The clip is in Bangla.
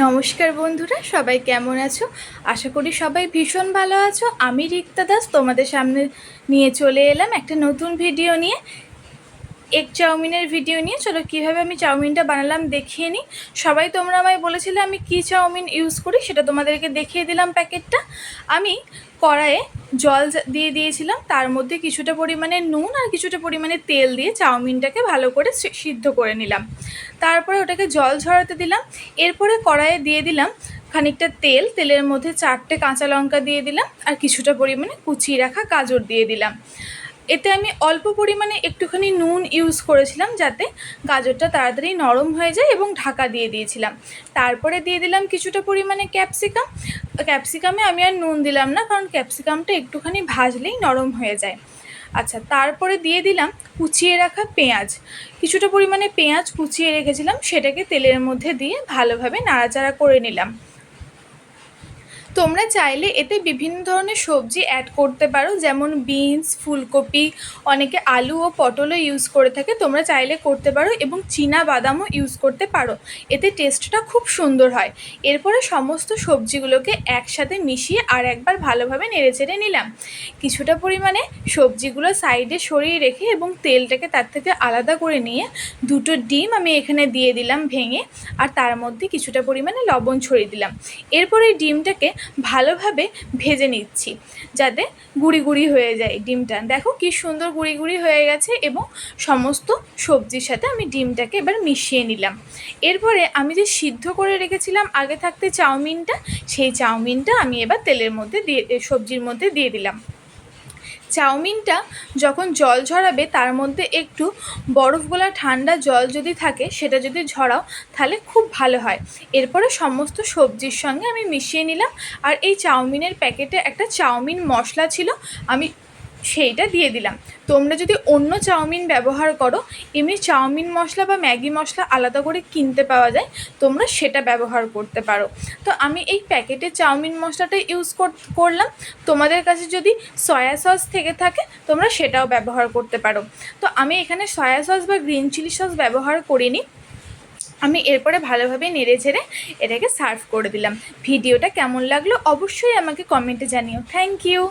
নমস্কার বন্ধুরা, সবাই কেমন আছো? আশা করি সবাই ভীষণ ভালো আছো। আমি রিক্তা দাস, তোমাদের সামনে নিয়ে চলে এলাম একটা নতুন ভিডিও নিয়ে। এগ চাউমিনের ভিডিও নিয়ে। চলো, কীভাবে আমি চাউমিনটা বানালাম দেখিয়ে নিই। সবাই তোমরা আমায় বলেছিলে আমি কি চাউমিন ইউজ করি, সেটা তোমাদেরকে দেখিয়ে দিলাম প্যাকেটটা। আমি কড়াইয়ে জল দিয়ে দিয়েছিলাম, তার মধ্যে কিছুটা পরিমাণে নুন আর কিছুটা পরিমাণে তেল দিয়ে চাউমিনটাকে ভালো করে সিদ্ধ করে নিলাম। তারপরে ওটাকে জল ঝরাতে দিলাম। এরপরে কড়াইয়ে দিয়ে দিলাম খানিকটা তেল। তেলের মধ্যে চারটে কাঁচা লঙ্কা দিয়ে দিলাম আর কিছুটা পরিমাণে কুচিয়ে রাখা গাজর দিয়ে দিলাম। এতে আমি অল্প পরিমাণে একটুখানি নুন ইউজ করেছিলাম যাতে গাজরটা তাড়াতাড়ি নরম হয়ে যায় এবং ঢাকা দিয়ে দিয়েছিলাম। তারপরে দিয়ে দিলাম কিছুটা পরিমাণে ক্যাপসিকাম ক্যাপসিকামে আমি আর নুন দিলাম না, কারণ ক্যাপসিকামটা একটুখানি ভাজলেই নরম হয়ে যায়। আচ্ছা তারপরে দিয়ে দিলাম কুচিয়ে রাখা পেঁয়াজ। কিছুটা পরিমাণে পেঁয়াজ কুচিয়ে রেখেছিলাম, সেটাকে তেলের মধ্যে দিয়ে ভালোভাবে নাড়াচাড়া করে নিলাম। তোমরা চাইলে এতে বিভিন্ন ধরনের সবজি অ্যাড করতে পারো, যেমন বিনস ফুলকপি, অনেকে আলু ও পটলও ইউজ করে থাকে, তোমরা চাইলে করতে পারো এবং চীনা বাদামও ইউজ করতে পারো। এতে টেস্টটা খুব সুন্দর হয়। এরপরে সমস্ত সবজিগুলোকে একসাথে মিশিয়ে আর একবার ভালোভাবে নেড়েচেড়ে নিলাম। কিছুটা পরিমাণে সবজিগুলো সাইডে সরিয়ে রেখে এবং তেলটাকে তার থেকে আলাদা করে নিয়ে দুটো ডিম আমি এখানে দিয়ে দিলাম ভেঙে, আর তার মধ্যে কিছুটা পরিমাণে লবণ ছড়িয়ে দিলাম। এরপরে ডিমটাকে ভালোভাবে ভেজে নিচ্ছি, যাতে গুঁড়ি গুঁড়ি হয়ে যায় ডিমটা। দেখো কি সুন্দর গুঁড়ি গুঁড়ি হয়ে গেছে এবং সমস্ত সবজির সাথে আমি ডিমটাকে এবার মিশিয়ে নিলাম। এরপরে আমি যে সিদ্ধ করে রেখেছিলাম আগে থাকতে চাউমিনটা, সেই চাউমিনটা আমি এবার তেলের মধ্যে দিয়ে, সবজির মধ্যে দিয়ে দিলাম। চাউমিনটা যখন জল ঝরাবে, তার মধ্যে একটু বরফ গোলা ঠান্ডা জল যদি থাকে, সেটা যদি ঝরাও, তাহলে খুব ভালো হয়। এরপরে সমস্ত সবজির সঙ্গে আমি মিশিয়ে নিলাম। আর এই চাউমিনের প্যাকেটে একটা চাউমিন মশলা ছিল, আমি সেইটা দিয়ে দিলাম। তোমরা যদি অন্য চাউমিন ব্যবহার করো, এমনি চাউমিন মশলা বা ম্যাগি মশলা আলাদা করে কিনতে পাওয়া যায়, তোমরা সেটা ব্যবহার করতে পারো। তো আমি এই প্যাকেটে চাউমিন মশলাটা ইউজ করলাম। তোমাদের কাছে যদি সয়া সস থেকে থাকে, তোমরা সেটাও ব্যবহার করতে পারো। তো আমি এখানে সয়া সস বা গ্রিন চিলি সস ব্যবহার করিনি। আমি এরপরে ভালোভাবে নেড়ে ছেড়ে এটাকে সার্ভ করে দিলাম। ভিডিওটা কেমন লাগল অবশ্যই আমাকে কমেন্টে জানিও। Thank you.